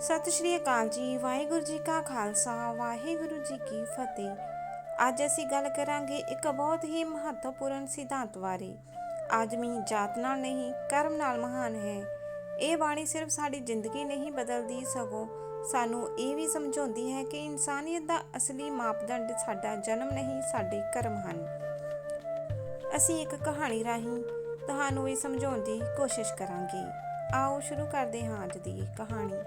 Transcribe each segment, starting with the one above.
ਸਤਿ ਸ਼੍ਰੀ ਅਕਾਲ ਜੀ, ਵਾਹਿਗੁਰੂ ਜੀ ਕਾ ਖਾਲਸਾ, ਵਾਹਿਗੁਰੂ ਜੀ ਕੀ ਫਤਿਹ। ਅੱਜ ਅਸੀਂ ਗੱਲ ਕਰਾਂਗੇ ਇੱਕ ਬਹੁਤ ਹੀ ਮਹੱਤਵਪੂਰਨ ਸਿਧਾਂਤ ਬਾਰੇ। ਆਦਮੀ ਜਾਤ ਨਾਲ ਨਹੀਂ, ਕਰਮ ਨਾਲ ਮਹਾਨ ਹੈ। ਇਹ ਬਾਣੀ ਸਿਰਫ ਸਾਡੀ ਜ਼ਿੰਦਗੀ ਨਹੀਂ ਬਦਲਦੀ, ਸਗੋਂ ਸਾਨੂੰ ਇਹ ਵੀ ਸਮਝਾਉਂਦੀ ਹੈ ਕਿ ਇਨਸਾਨੀਅਤ ਦਾ ਅਸਲੀ ਮਾਪਦੰਡ ਸਾਡਾ ਜਨਮ ਨਹੀਂ, ਸਾਡੇ ਕਰਮ ਹਨ। ਅਸੀਂ ਇੱਕ ਕਹਾਣੀ ਰਾਹੀਂ ਤੁਹਾਨੂੰ ਇਹ ਸਮਝਾਉਣ ਦੀ ਕੋਸ਼ਿਸ਼ ਕਰਾਂਗੇ। ਆਓ ਸ਼ੁਰੂ ਕਰਦੇ ਹਾਂ ਅੱਜ ਦੀ ਕਹਾਣੀ।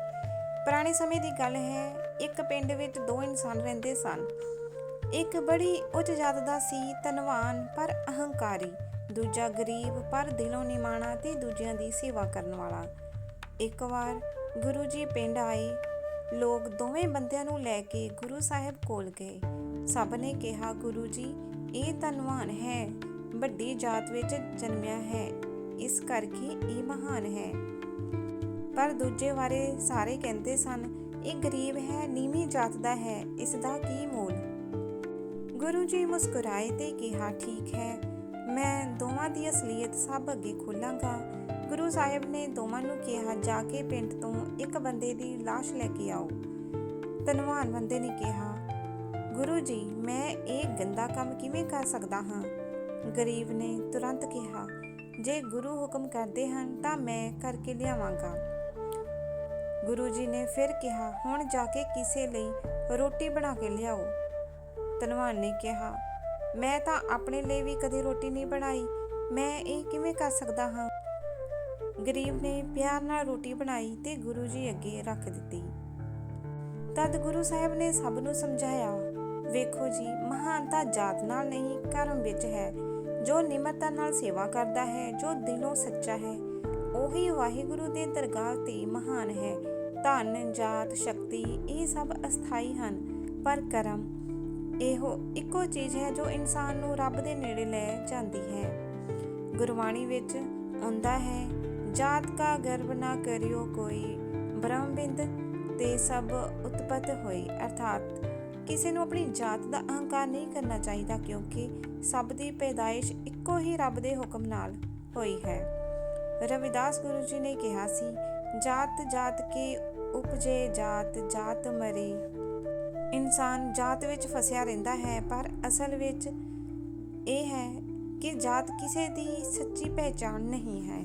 ਪੁਰਾਣੇ ਸਮੇਂ ਦੀ ਗੱਲ ਹੈ, ਇੱਕ ਪਿੰਡ ਵਿੱਚ ਦੋ ਇਨਸਾਨ ਰਹਿੰਦੇ ਸਨ। ਇੱਕ ਬੜੀ ਉੱਚ ਜਾਤ ਦਾ ਸੀ, ਧਨਵਾਨ ਪਰ ਅਹੰਕਾਰੀ, ਦੂਜਾ ਗਰੀਬ ਪਰ ਦਿਲੋਂ ਨਿਮਾਣਾ ਤੇ ਦੂਜਿਆਂ ਦੀ ਸੇਵਾ ਕਰਨ ਵਾਲਾ। ਇੱਕ ਵਾਰ ਗੁਰੂ ਜੀ ਪਿੰਡ ਆਏ, ਲੋਕ ਦੋਵੇਂ ਬੰਦਿਆਂ ਨੂੰ ਲੈ ਕੇ ਗੁਰੂ ਸਾਹਿਬ ਕੋਲ ਗਏ। ਸਭ ਨੇ ਕਿਹਾ, ਗੁਰੂ ਜੀ, ਇਹ ਧਨਵਾਨ ਹੈ, ਵੱਡੀ ਜਾਤ ਵਿੱਚ ਜਨਮਿਆ ਹੈ, ਇਸ ਕਰਕੇ ਇਹ ਮਹਾਨ ਹੈ। ਪਰ ਦੂਜੇ ਬਾਰੇ ਸਾਰੇ ਕਹਿੰਦੇ ਸਨ, ਇਹ ਗਰੀਬ ਹੈ, ਨੀਵੀਂ ਜਾਤ ਦਾ ਹੈ, ਇਸ ਦਾ ਕੀ ਮੋਲ? ਗੁਰੂ ਜੀ ਮੁਸਕਰਾਏ ਤੇ ਕਿਹਾ, ਠੀਕ ਹੈ, ਮੈਂ ਦੋਵਾਂ ਦੀ ਅਸਲੀਅਤ ਸਭ ਅੱਗੇ ਖੋਲਾਂਗਾ। ਗੁਰੂ ਸਾਹਿਬ ਨੇ ਦੋਵਾਂ ਨੂੰ ਕਿਹਾ, ਜਾ ਕੇ ਪਿੰਡ ਤੋਂ ਇੱਕ ਬੰਦੇ ਦੀ ਲਾਸ਼ ਲੈ ਕੇ ਆਓ। ਧਨਵਾਨ ਬੰਦੇ ਨੇ ਕਿਹਾ, ਗੁਰੂ ਜੀ, ਮੈਂ ਇਹ ਗੰਦਾ ਕੰਮ ਕਿਵੇਂ ਕਰ ਸਕਦਾ ਹਾਂ? ਗਰੀਬ ਨੇ ਤੁਰੰਤ ਕਿਹਾ, ਜੇ ਗੁਰੂ ਹੁਕਮ ਕਰਦੇ ਹਨ, ਤਾਂ ਮੈਂ ਕਰਕੇ ਲਿਆਵਾਂਗਾ। ਗੁਰੂ ਜੀ ਨੇ ਫਿਰ ਕਿਹਾ, ਹੁਣ ਜਾ ਕੇ ਕਿਸੇ ਲਈ ਰੋਟੀ ਬਣਾ ਕੇ ਲਿਆਓ। ਧਨਵਾਨ ਨੇ ਕਿਹਾ, ਮੈਂ ਤਾਂ ਆਪਣੇ ਲਈ ਵੀ ਕਦੇ ਰੋਟੀ ਨਹੀਂ ਬਣਾਈ। ਮੈਂ ਇਹ ਕਿਵੇਂ ਕਰ ਸਕਦਾ ਹਾਂ? ਗਰੀਬ ਨੇ ਪਿਆਰ ਨਾਲ ਰੋਟੀ ਬਣਾਈ ਤੇ ਗੁਰੂ ਜੀ ਅੱਗੇ ਰੱਖ ਦਿੱਤੀ। ਤਦ ਗੁਰੂ ਸਾਹਿਬ ਨੇ ਸਭ ਨੂੰ ਸਮਝਾਇਆ, ਵੇਖੋ ਜੀ ਮਹਾਨਤਾ ਜਾਤ ਨਾਲ ਨਹੀਂ, ਕਰਮ ਵਿੱਚ ਹੈ। ਜੋ ਨਿਮਰਤਾ ਨਾਲ ਸੇਵਾ ਕਰਦਾ ਹੈ, ਜੋ ਦਿਲੋਂ ਸੱਚਾ ਹੈ, ਉਹੀ ਵਾਹਿਗੁਰੂ ਦੇ ਦਰਗਾਹ ਤੇ ਮਹਾਨ ਹੈ। ਧਨ, ਜਾਤ, ਸ਼ਕਤੀ, ਇਹ ਸਭ ਅਸਥਾਈ ਹਨ, ਪਰ ਕਰਮ ਇਹੋ ਇੱਕੋ ਚੀਜ਼ ਹੈ ਜੋ ਇਨਸਾਨ ਨੂੰ ਰੱਬ ਦੇ ਨੇੜੇ ਲੈ ਜਾਂਦੀ ਹੈ। ਗੁਰਬਾਣੀ ਵਿੱਚ ਆਉਂਦਾ ਹੈ, ਜਾਤ ਕਾ ਗਰਭ ਨਾ ਕਰਿਓ ਕੋਈ, ਬ੍ਰਹਮਬਿੰਦ ਤੇ ਸਭ ਉਤਪਤ ਹੋਈ ਅਰਥਾਤ ਕਿਸੇ ਨੂੰ ਆਪਣੀ ਜਾਤ ਦਾ ਅਹੰਕਾਰ ਨਹੀਂ ਕਰਨਾ ਚਾਹੀਦਾ ਕਿਉਂਕਿ ਸਭ ਦੀ ਪੈਦਾਇਸ਼ ਇੱਕੋ ਹੀ ਰੱਬ ਦੇ ਹੁਕਮ ਨਾਲ ਹੋਈ ਹੈ। ਰਵਿਦਾਸ ਗੁਰੂ ਜੀ ਨੇ ਕਿਹਾ ਸੀ ਜਾਤ ਜਾਤ ਕੀ ਉਪਜੇ ਜਾਤ ਜਾਤ ਮਰੇ। ਇਨਸਾਨ ਜਾਤ ਵਿੱਚ ਫਸਿਆ ਰਹਿੰਦਾ ਹੈ, ਪਰ ਅਸਲ ਵਿੱਚ ਇਹ ਹੈ ਕਿ ਜਾਤ ਕਿਸੇ ਦੀ ਸੱਚੀ ਪਹਿਚਾਣ ਨਹੀਂ ਹੈ।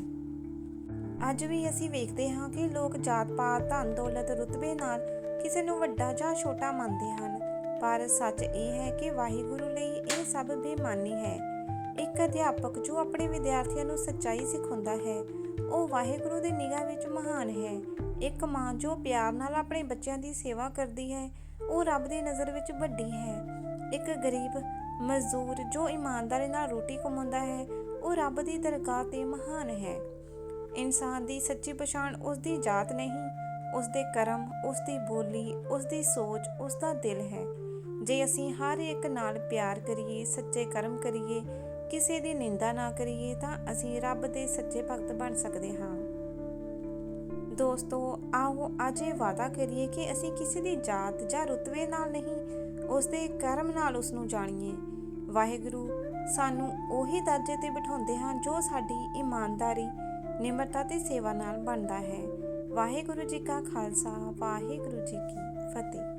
ਅੱਜ ਵੀ ਅਸੀਂ ਵੇਖਦੇ ਹਾਂ ਕਿ ਲੋਕ ਜਾਤ ਪਾਤ, ਧਨ ਦੌਲਤ ਰੁਤਬੇ ਨਾਲ ਕਿਸੇ ਨੂੰ ਵੱਡਾ ਜਾਂ ਛੋਟਾ ਮੰਨਦੇ ਹਨ, ਪਰ ਸੱਚ ਇਹ ਹੈ ਕਿ ਵਾਹਿਗੁਰੂ ਲਈ ਇਹ ਸਭ ਬੇਮਾਨੀ ਹੈ। ਇੱਕ ਅਧਿਆਪਕ ਜੋ ਆਪਣੇ ਵਿਦਿਆਰਥੀਆਂ ਨੂੰ ਸੱਚਾਈ ਸਿਖਾਉਂਦਾ ਹੈ, ਉਹ ਵਾਹਿਗੁਰੂ ਦੀ ਨਿਗਾਹ ਵਿੱਚ ਮਹਾਨ ਹੈ। ਇੱਕ ਮਾਂ ਜੋ ਪਿਆਰ ਨਾਲ ਆਪਣੇ ਬੱਚਿਆਂ ਦੀ ਸੇਵਾ ਕਰਦੀ ਹੈ, ਉਹ ਰੱਬ ਦੀ ਨਜ਼ਰ ਵਿੱਚ ਵੱਡੀ ਹੈ। ਇੱਕ ਗਰੀਬ ਮਜ਼ਦੂਰ ਜੋ ਇਮਾਨਦਾਰੀ ਨਾਲ ਰੋਟੀ ਕਮਾਉਂਦਾ ਹੈ, ਉਹ ਰੱਬ ਦੀ ਦਰਗਾਹ ਤੇ ਮਹਾਨ ਹੈ। ਇਨਸਾਨ ਦੀ ਸੱਚੀ ਪਛਾਣ ਉਸ ਦੀ ਜਾਤ ਨਹੀਂ, ਉਸ ਦੇ ਕਰਮ, ਉਸ ਦੀ ਬੋਲੀ, ਉਸ ਦੀ ਸੋਚ, ਉਸ ਦਾ ਦਿਲ ਹੈ। ਜੇ ਅਸੀਂ ਹਰ ਇੱਕ ਨਾਲ ਪਿਆਰ ਕਰੀਏ, ਸੱਚੇ ਕਰਮ ਕਰੀਏ ਕਿਸੇ ਦੀ ਨਿੰਦਾ ਨਾ ਕਰੀਏ ਤਾਂ ਅਸੀਂ ਰੱਬ ਦੇ ਸੱਚੇ ਭਗਤ ਬਣ ਸਕਦੇ ਹਾਂ। ਦੋਸਤੋ, ਆਓ ਅੱਜ ਇਹ ਵਾਅਦਾ ਕਰੀਏ ਕਿ ਅਸੀਂ ਕਿਸੇ ਦੀ ਜਾਤ ਜਾਂ ਰੁਤਬੇ ਨਾਲ ਨਹੀਂ, ਉਸ ਦੇ ਕਰਮ ਨਾਲ ਉਸ ਨੂੰ ਜਾਣੀਏ। ਵਾਹਿਗੁਰੂ, ਸਾਨੂੰ ਉਹੀ ਦਰਜੇ ਤੇ ਬਿਠਾਉਂਦੇ ਹਨ ਜੋ ਸਾਡੀ ਇਮਾਨਦਾਰੀ, ਨਿਮਰਤਾ ਤੇ ਸੇਵਾ ਨਾਲ ਬਣਦਾ ਹੈ। ਵਾਹਿਗੁਰੂ ਜੀ ਕਾ ਖਾਲਸਾ, ਵਾਹਿਗੁਰੂ ਜੀ ਕੀ ਫਤਿਹ।